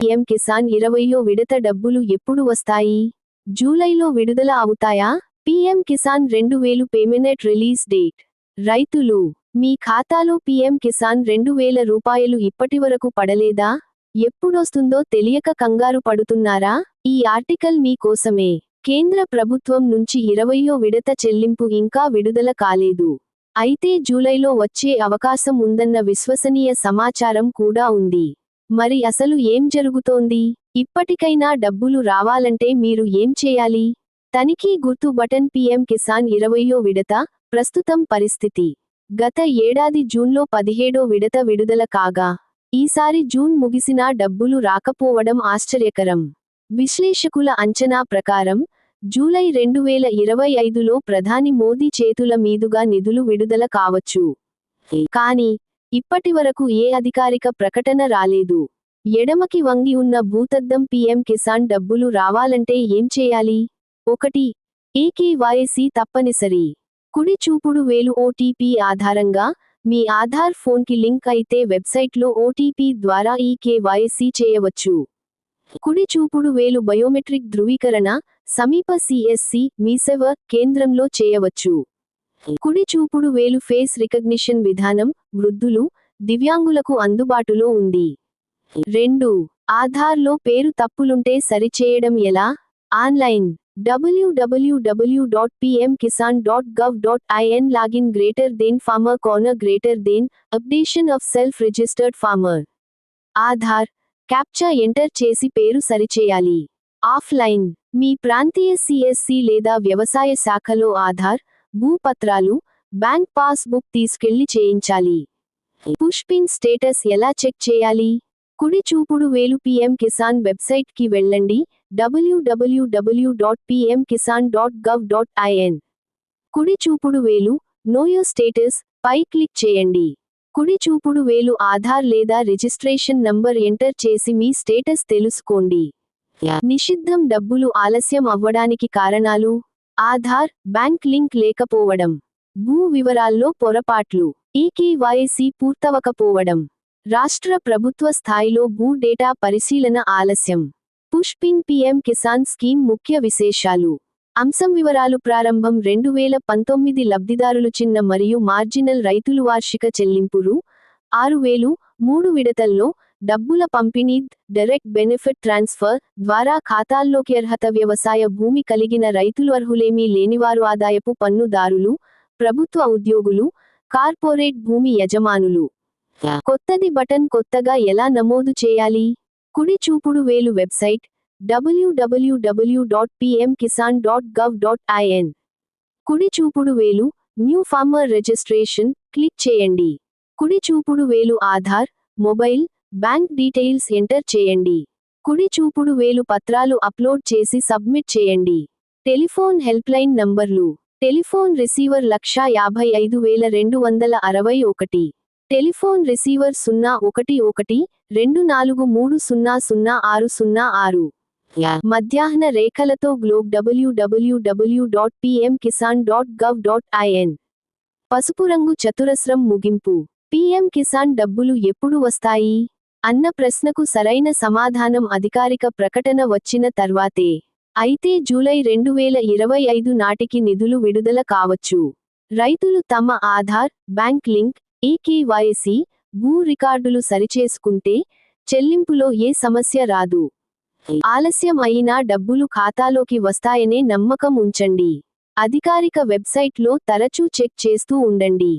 PM Kisan ఇరవయో విడత డబ్బులు ఎప్పుడు వస్తాయి? జూలైలో విడుదల అవుతాయా? పీఎం కిసాన్ రెండు వేలు పేమెంట్ రిలీజ్ డేట్. రైతులు మీ ఖాతాలో పీఎం కిసాన్ రెండు వేల రూపాయలు ఇప్పటివరకు పడలేదా? ఎప్పుడొస్తుందో తెలియక కంగారు పడుతున్నారా? ఈ ఆర్టికల్ మీ కోసమే. కేంద్ర ప్రభుత్వం నుంచి ఇరవయో విడత చెల్లింపు ఇంకా విడుదల కాలేదు. అయితే జూలైలో వచ్చే అవకాశం ఉందన్న విశ్వసనీయ సమాచారం కూడా ఉంది. మరి అసలు ఏం జరుగుతోంది? ఇప్పటికైనా డబ్బులు రావాలంటే మీరు ఏం చేయాలి? తనిఖీ గుర్తు బటన్ పీఎం కిసాన్ ఇరవయో విడత ప్రస్తుతం పరిస్థితి. గత ఏడాది జూన్లో పదిహేడో విడత విడుదల కాగా ఈసారి జూన్ ముగిసినా డబ్బులు రాకపోవడం ఆశ్చర్యకరం. విశ్లేషకుల అంచనా ప్రకారం జూలై రెండు వేల ఇరవై ఐదులో ప్రధాని మోదీ చేతుల మీదుగా నిధులు విడుదల కావచ్చు. కానీ ఇప్పటివరకు ఏ అధికారిక ప్రకటన రాలేదు. ఎడమకి వంగి ఉన్న భూతద్దం పీఎం కిసాన్ డబ్బులు రావాలంటే ఏం చేయాలి? ఒకటి ఏకేవైసీ తప్పనిసరి. కుడి చూపుడు వేలు ఓటీపీ ఆధారంగా మీ ఆధార్ ఫోన్కి లింక్ అయితే వెబ్సైట్లో ఓటీపీ ద్వారా ఈ కేవైసీ చేయవచ్చు. కుడి చూపుడు వేలు బయోమెట్రిక్ ధృవీకరణ సమీప సిఎస్సి మీ సేవ కేంద్రంలో చేయవచ్చు. కుడి చూపుడు వేలు ఫేస్ రికగ్నిషన్ విధానం వృద్ధులు దివ్యాంగులకు అందుబాటులో ఉంది. రెండు ఆధార్లో పేరు తప్పులుంటే సరిచేయడం ఎలా? Online W W W dot PM Kisan dot gov dot I N login greater than farmer corner greater than updation of self registered farmer. Aadhaar captcha enter చేసి పేరు సరిచేయాలి. ఆఫ్లైన్ మీ ప్రాంతీయ సిఎస్సి లేదా వ్యవసాయ శాఖలో ఆధార్ భూపత్రాలు బ్యాంక్ పాస్ బుక్ తీసుకెళ్ళి చేయించాలి. పుష్పిన్ status ఎలా చెక్ చేయాలి? కుడి చూపుడు వేలు పిఎం కిసాన్ వెబ్సైట్కి వెళ్ళండి W W W dot PM Kisan dot gov dot I N కుడి చూపుడు వేలు నోయో స్టేటస్ పై క్లిక్ చేయండి. కుడి చూపుడు వేలు ఆధార్ లేదా రిజిస్ట్రేషన్ నంబర్ ఎంటర్ చేసి మీ స్టేటస్ తెలుసుకోండి. నిషిద్ధం డబ్బులు ఆలస్యం అవ్వడానికి కారణాలు? ఆధార్ బ్యాంక్ లింక్ లేకపోవడం. భూ వివరాల్లో పొరపాట్లు. ఈకేవైసీ పూర్తవకపోవడం. రాష్ట్ర ప్రభుత్వ స్థాయిలో భూ డేటా పరిశీలన ఆలస్యం. పుష్పిన్ పీఎం కిసాన్ స్కీమ్ ముఖ్య విశేషాలు. అంశం వివరాలు ప్రారంభం రెండు వేల పంతొమ్మిది లబ్ధిదారులు చిన్న మరియు మార్జినల్ రైతులు వార్షిక చెల్లింపులు ఆరు వేలు మూడు విడతల్లో డబ్బుల పంపిణీ డైరెక్ట్ బెనిఫిట్ ట్రాన్స్ఫర్ ద్వారా ఖాతాల్లోకి అర్హత వ్యవసాయ భూమి కలిగిన రైతులు అర్హులేమీ లేనివారు ఆదాయపు పన్నుదారులు ప్రభుత్వ ఉద్యోగులు కార్పొరేట్ భూమి యజమానులు. కొత్తది బటన్ కొత్తగా ఎలా నమోదు చేయాలి? కుడి చూపుడు వేలు website www.pmkisan.gov.in dot PM Kisan dot gov dot I N కుడి చూపుడు వేలు న్యూ ఫార్మర్ రిజిస్ట్రేషన్ క్లిక్ చేయండి. కుడి చూపుడు వేలు Aadhaar mobile bank details enter చేయండి. కుడి చూపుడు వేలు పత్రాలు అప్లోడ్ చేసి సబ్మిట్ చేయండి. Telephone helpline numbers. Telephone receiver లక్షా యాభై ఐదు వేల రెండు వందల అరవై ఒకటి. టెలిఫోన్ రిసీవర్ సున్నా ఒకటి ఒకటి రెండు నాలుగు మూడు సున్నా సున్నా ఆరు సున్నా ఆరు. మధ్యాహ్న రేఖలతో globe www.pmkisan.gov.in dot PM Kisan dot gov dot I N పసుపు రంగు చతురస్రం ముగింపు. పీఎం కిసాన్ డబ్బులు ఎప్పుడు వస్తాయి? అన్న ప్రశ్నకు సరైన సమాధానం అధికారిక ప్రకటన వచ్చిన తర్వాతే. అయితే జూలై రెండు వేల ఇరవై ఐదు నాటికి నిధులు విడుదల కావచ్చు. రైతులు తమ ఆధార్ బ్యాంక్ లింక్ ఈకేవైసీ భూ రికార్డులు సరిచేసుకుంటే చెల్లింపులో ఏ సమస్య రాదు. ఆలస్యం అయినా డబ్బులు ఖాతాలోకి వస్తాయనే నమ్మకం ఉంచండి. అధికారిక వెబ్సైట్లో తరచూ చెక్ చేస్తూ ఉండండి.